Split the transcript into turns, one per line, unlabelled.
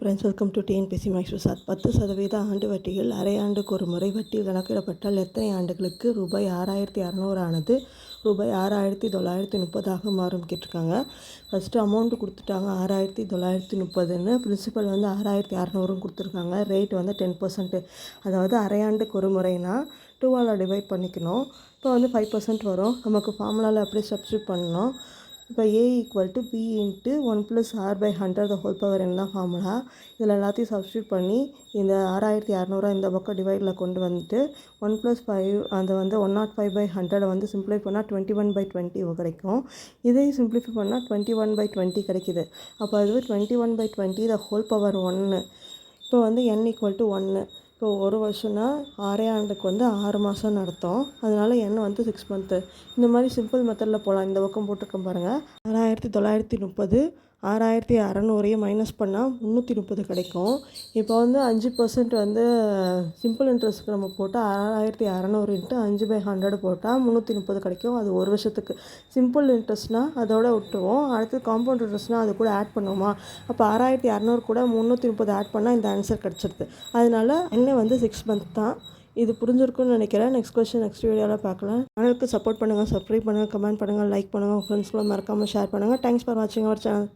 Friends welcome to TNPSC maths விசாத் பத்து சதவீத ஆண்டு வட்டியில் அரை ஆண்டுக்கு ஒரு முறை வட்டியில் கணக்கிடப்பட்டால் எத்தனை ஆண்டுகளுக்கு ரூபாய் ஆறாயிரத்தி இரநூறு ஆனது? ரூபாய் ஆறாயிரத்தி தொள்ளாயிரத்தி முப்பதாக மாறும் கேட்டிருக்காங்க. ஃபஸ்ட்டு அமௌண்ட்டு கொடுத்துட்டாங்க ஆறாயிரத்தி தொள்ளாயிரத்தி முப்பதுன்னு. பிரின்சிபல் வந்து ஆறாயிரத்தி அறநூறும் கொடுத்துருக்காங்க. ரேட் வந்து டென் பர்சன்ட்டு அதாவது அரை ஆண்டுக்கு ஒரு முறைனா டூவால் டிவைட் பண்ணிக்கணும். இப்போ வந்து ஃபைவ் பர்சன்ட் வரும். நமக்கு ஃபார்முலாவில் அப்படியே சப்ஸ்டியூட் பண்ணணும். இப்போ A equal to B into one plus R by hundred the whole power என்ன ஃபார்முலா இதில் எல்லாத்தையும் சப்ஸ்டியூட் பண்ணி இந்த ஆறாயிரத்தி இரநூறுவா இந்த பக்கம் டிவைடில் கொண்டு வந்துட்டு ஒன் ப்ளஸ் ஃபைவ் அந்த வந்து ஒன் நாட் ஃபைவ் பை ஹண்ட்ரடை வந்து சிம்ப்ளை பண்ணால் டுவெண்ட்டி ஒன் பை டுவெண்ட்டி கிடைக்கும். இதையும் சிம்ப்ளிஃபை பண்ணால் டுவெண்ட்டி ஒன் பை டுவெண்ட்டி கிடைக்குது. அப்போ அது twenty one by twenty the whole power ஒன்று இப்போ வந்து என் ஈக்குவல் டு ஒன்று இப்போ ஒரு வருஷம்னா ஆறே ஆண்டுக்கு வந்து ஆறு மாதம் நடத்தும். அதனால் எண்ணெய் வந்து சிக்ஸ் மந்த்து இந்த மாதிரி சிம்பிள் மெத்தடில் போகலாம் இந்த பக்கம் போட்டிருக்கேன் பாருங்கள் ஆறாயிரத்தி தொள்ளாயிரத்தி முப்பது ஆறாயிரத்தி அறநூறையும் மைனஸ் பண்ணால் முந்நூற்றி முப்பது கிடைக்கும். இப்போ வந்து அஞ்சு பர்சன்ட் வந்து சிம்பிள் இன்ட்ரெஸ்ட்க்கு நம்ம போட்டால் ஆறாயிரத்தி அறநூறு இன்ட்டு அஞ்சு பை ஹண்ட்ரட் போட்டால் முந்நூற்றி முப்பது கிடைக்கும். அது ஒரு வருஷத்துக்கு. சிம்பிள் இன்ட்ரெஸ்ட்னால் அதோட விட்டுருவோம். அடுத்து காம்பவுண்ட் இன்ட்ரெஸ்ட்னால் அது கூட ஆட் பண்ணுவோமா? அப்போ ஆறாயிரத்தி அறநூறு கூட முந்நூற்றி முப்பது ஆட் பண்ணால் இந்த ஆன்சர் கிடச்சிருது. அதனால் என்ன வந்து சிக்ஸ் மந்த் தான்? இது புரிஞ்சிருக்கும்னு நினைக்கிறேன். நெக்ஸ்ட் கொஸ்டின் நெக்ஸ்ட் வீடியோவில் பார்க்கலாம். சேனலுக்கு சப்போர்ட் பண்ணுங்கள் சப்ஸ்கிரைப் பண்ணுங்கள் கமெண்ட் பண்ணுங்கள் லைக் பண்ணுங்கள் உங்கள் மறக்காமல் ஷேர் பண்ணுங்கள் தேங்க்ஸ் ஃபார் வாட்சிங் அவர் சேனல்